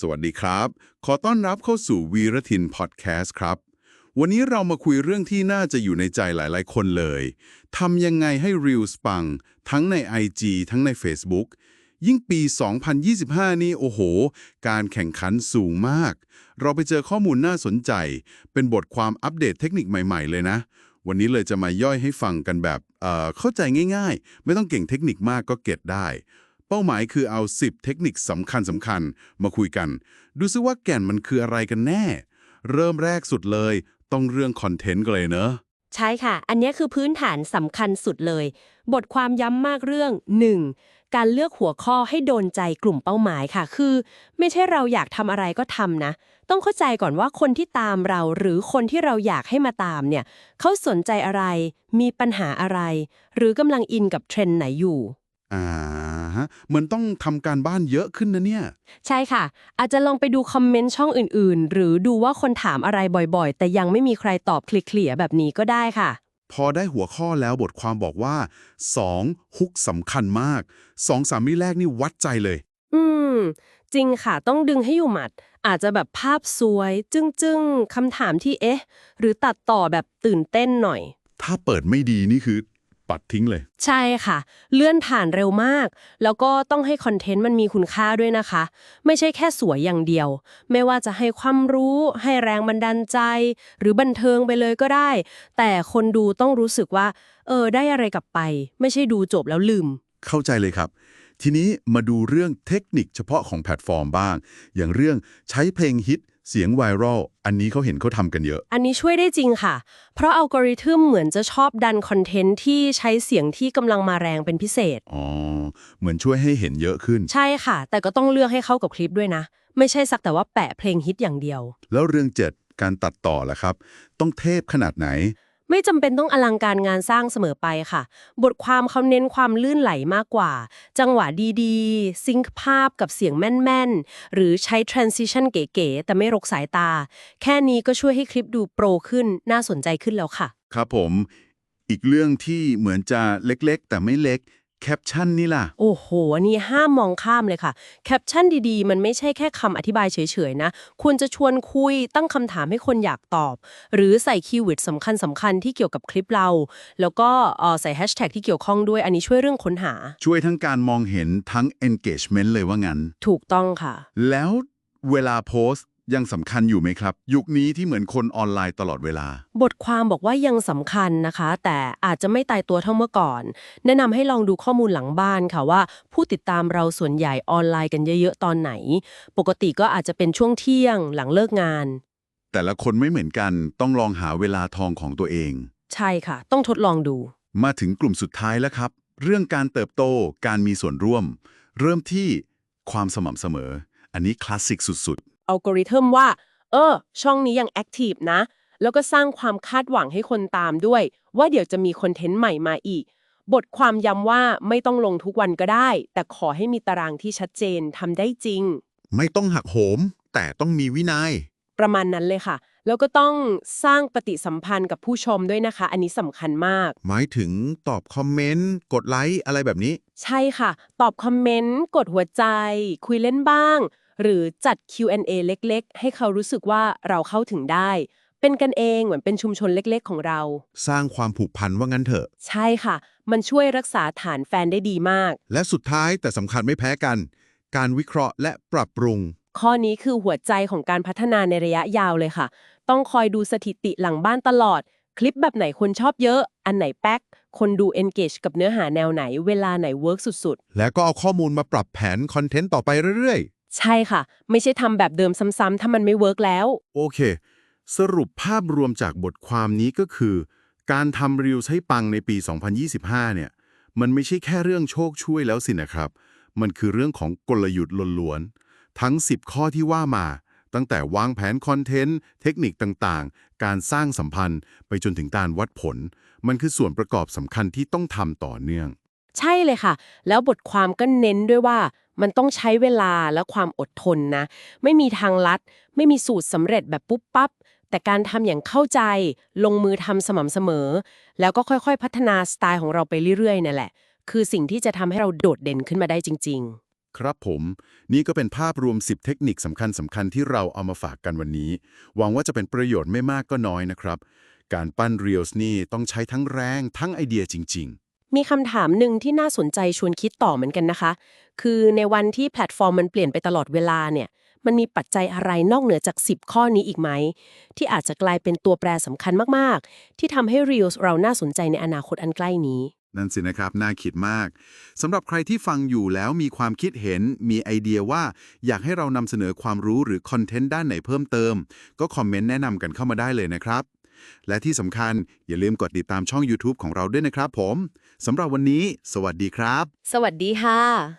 สวัสดีครับ ขอต้อนรับเข้าสู่วีรทินพอดแคสต์ครับ วันนี้เรามาคุยเรื่องที่น่าจะอยู่ในใจหลาย ๆ คนเลยทำยังไงให้ Reels ปัง ทั้งใน IG ทั้งใน Facebook ยิ่งปี 2025 นี่ โอ้โห การแข่งขันสูงมาก เราไปเจอข้อมูลน่าสนใจ เป็นบทความอัปเดตเทคนิคใหม่ ๆ เลยนะ วันนี้เลยจะมาย่อยให้ฟังกันแบบเอ่อเข้าใจง่าย ๆ ไม่ต้องเก่งเทคนิคมากก็เก็ตได้ เป้าหมายคือเอา 10 เทคนิคสำคัญสำคัญๆมาคุยกัน ดูซิว่าแก่นมันคืออะไรกันแน่ เริ่มแรกสุดเลย ต้องเรื่องคอนเทนต์กันเลยเนอะใช่ค่ะ อันนี้คือพื้นฐานสำคัญสุดเลย บทความย้ำมากเรื่อง 1. การเลือกหัวข้อให้โดนใจกลุ่มเป้าหมายค่ะ คือ ไม่ใช่เราอยากทำอะไรก็ทำนะ ต้องเข้าใจก่อนว่าคนที่ตามเราหรือคนที่เราอยากให้มาตามเนี่ยเขาสนใจอะไร มีปัญหาอะไร หรือกำลังอินกับเทรนด์ไหนอยู่ อ่าฮะเห มือนต้องทำการบ้านเยอะขึ้นนะเนี่ย ใช่ค่ะ อาจจะลองไปดูคอมเมนต์ช่องอื่นๆ หรือดูว่าคนถามอะไรบ่อยๆ แต่ยังไม่มีใครตอบเคลียร์ๆแบบนี้ก็ได้ค่ะ พอได้หัวข้อแล้วบทความบอกว่า 2. ฮุกสำคัญมาก2 3วิแรกนี่วัดใจเลย อืม จริงค่ะ ต้องดึงให้อยู่หมัด อาจจะแบบภาพสวย จึ้งๆคำถามที่เอ๊ะ หรือตัดต่อแบบตื่นเต้นหน่อย ถ้าเปิดไม่ดีนี่คือ ปัดทิ้งเลย ใช่ค่ะ เลื่อนผ่านเร็วมาก แล้วก็ต้องให้คอนเทนต์มันมีคุณค่าด้วยนะคะ ไม่ใช่แค่สวยอย่างเดียว ไม่ว่าจะให้ความรู้ ให้แรงบันดาลใจ หรือบันเทิงไปเลยก็ได้ แต่คนดูต้องรู้สึกว่า เออ ได้อะไรกลับไป ไม่ใช่ดูจบแล้วลืม เข้าใจเลยครับ ทีนี้มาดูเรื่องเทคนิคเฉพาะของแพลตฟอร์มบ้าง อย่างเรื่องใช้เพลงฮิตเสียงไวรัลอันนี้เขาเห็นเขาทำกันเยอะ อันนี้ช่วยได้จริงค่ะ เพราะอัลกอริทึมเหมือนจะชอบดันคอนเทนต์ที่ใช้เสียงที่กำลังมาแรงเป็นพิเศษ อ๋อ เหมือนช่วยให้เห็นเยอะขึ้น ใช่ค่ะ แต่ก็ต้องเลือกให้เข้ากับคลิปด้วยนะ ไม่ใช่สักแต่ว่าแปะเพลงฮิตอย่างเดียว แล้วเรื่องเจ็ดการตัดต่อล่ะครับ ต้องเทพขนาดไหน ไม่จำเป็นต้องอลังการงานสร้างเสมอไปค่ะ บทความเขาเน้นความลื่นไหลมากกว่า จังหวะดีๆ ซิงค์ภาพกับเสียงแม่น ๆ หรือใช้ transition เก๋ๆแต่ไม่รกสายตา แค่นี้ก็ช่วยให้คลิปดูโปรขึ้นน่าสนใจขึ้นแล้วค่ะ ครับผม อีกเรื่องที่เหมือนจะเล็กๆ แต่ไม่เล็ก แคปชั่นนี่ล่ะ โอ้โห อันนี้ห้ามมองข้ามเลยค่ะ แคปชั่นดีๆ มันไม่ใช่แค่คำอธิบายเฉยๆ นะ ควรจะชวนคุยตั้งคำถามให้คนอยากตอบ หรือใส่คีย์เวิร์ดสำคัญสำคัญๆที่เกี่ยวกับคลิปเรา แล้วก็เอ่อใส่แฮชแท็กที่เกี่ยวข้องด้วย อันนี้ช่วยเรื่องค้นหา ช่วยทั้งการมองเห็นทั้ง engagement เลยว่างั้น ถูกต้องค่ะ แล้วเวลาโพสต์ ยังสำคัญอยู่ไหมครับ ยุคนี้ที่เหมือนคนออนไลน์ตลอดเวลา บทความบอกว่ายังสำคัญนะคะ แต่อาจจะไม่ตายตัวเท่าเมื่อก่อน แนะนำให้ลองดูข้อมูลหลังบ้านค่ะว่า ผู้ติดตามเราส่วนใหญ่ออนไลน์กันเยอะๆตอนไหน ปกติก็อาจจะเป็นช่วงเที่ยงหลังเลิกงาน แต่ละคนไม่เหมือนกันต้องลองหาเวลาทองของตัวเอง ใช่ค่ะ ต้องทดลองดู มาถึงกลุ่มสุดท้ายแล้วครับ เรื่องการเติบโตการมีส่วนร่วม เริ่มที่ความสม่ำเสมอ อันนี้คลาสสิกสุด อัลกอริทึมว่า เออ ช่องนี้ยังแอคทีฟนะ แล้วก็สร้างความคาดหวังให้คนตามด้วย ว่าเดี๋ยวจะมีคอนเทนต์ใหม่มาอีก บทความย้ำว่าไม่ต้องลงทุกวันก็ได้ แต่ขอให้มีตารางที่ชัดเจนทำได้จริง ไม่ต้องหักโหม แต่ต้องมีวินัย ประมาณนั้นเลยค่ะ แล้วก็ต้องสร้างปฏิสัมพันธ์กับผู้ชมด้วยนะคะ อันนี้สำคัญมาก หมายถึงตอบคอมเมนต์ กดไลค์อะไรแบบนี้ ใช่ค่ะ ตอบคอมเมนต์ กดหัวใจ คุยเล่นบ้าง หรือจัด Q&A เล็กๆ ให้เขารู้สึกว่าเราเข้าถึงได้ เป็นกันเองเหมือนเป็นชุมชนเล็กๆ ของเรา สร้างความผูกพันว่างั้นเถอะ ใช่ค่ะ มันช่วยรักษาฐานแฟนได้ดีมาก และสุดท้ายแต่สำคัญไม่แพ้กัน การวิเคราะห์และปรับปรุง ข้อนี้คือหัวใจของการพัฒนาในระยะยาวเลยค่ะ ต้องคอยดูสถิติหลังบ้านตลอด คลิปแบบไหนคนชอบเยอะ อันไหนแป๊ก คนดู engage กับเนื้อหาแนวไหน เวลาไหนเวิร์กสุดแล้วก็เอาข้อมูลมาปรับแผนคอนเทนต์ต่อไปเรื่อยๆ ใช่ค่ะ ไม่ใช่ทำแบบเดิมซ้ำๆถ้ามันไม่เวิร์กแล้ว ๆ โอเค สรุปภาพรวมจากบทความนี้ก็คือ การทำรีวให้ปังในปี 2025 เนี่ย มันไม่ใช่แค่เรื่องโชคช่วยแล้วสินะครับ มันคือเรื่องของกลยุทธ์ล้วนๆ ทั้ง 10 ข้อที่ว่ามา ตั้งแต่วางแผนคอนเทนต์ เทคนิคต่างๆ การสร้างสัมพันธ์ไปจนถึงการวัดผล มันคือส่วนประกอบสำคัญที่ต้องทำต่อเนื่อง ใช่เลยค่ะ แล้วบทความก็เน้นด้วยว่ามันต้องใช้เวลาและความอดทนนะ ไม่มีทางลัด ไม่มีสูตรสำเร็จแบบปุ๊บปั๊บ แต่การทำอย่างเข้าใจ ลงมือทำสม่ำเสมอ แล้วก็ค่อยๆ พัฒนาสไตล์ของเราไปเรื่อยๆนั่นแหละ คือสิ่งที่จะทำให้เราโดดเด่นขึ้นมาได้จริง ๆ ครับผม นี่ก็เป็นภาพรวม 10 เทคนิคสำคัญสำคัญที่เราเอามาฝากกันวันนี้ หวังว่าจะเป็นประโยชน์ไม่มากก็น้อยนะครับ การปั้นเรียลส์นี่ต้องใช้ทั้งแรงทั้งไอเดียจริง ๆ มีคำถามหนึ่งที่น่าสนใจชวนคิดต่อเหมือนกันนะคะ คือในวันที่แพลตฟอร์มมันเปลี่ยนไปตลอดเวลาเนี่ย มันมีปัจจัยอะไรนอกเหนือจาก 10 ข้อนี้อีกไหม ที่อาจจะกลายเป็นตัวแปรสำคัญมาก ๆ ที่ทำให้ Reels เราน่าสนใจในอนาคตอันใกล้นี้ๆนั่นสินะครับ น่าคิดมากสำหรับใครที่ฟังอยู่แล้วมีความคิดเห็น มีไอเดียว่าอยากให้เรานำเสนอความรู้หรือคอนเทนต์ด้านไหนเพิ่มเติม ก็คอมเมนต์แนะนำกันเข้ามาได้เลยนะครับ และที่สำคัญอย่าลืมกดติดตามช่อง YouTube ของเราด้วยนะครับผมสำหรับวันนี้ สวัสดีครับ สวัสดีค่ะ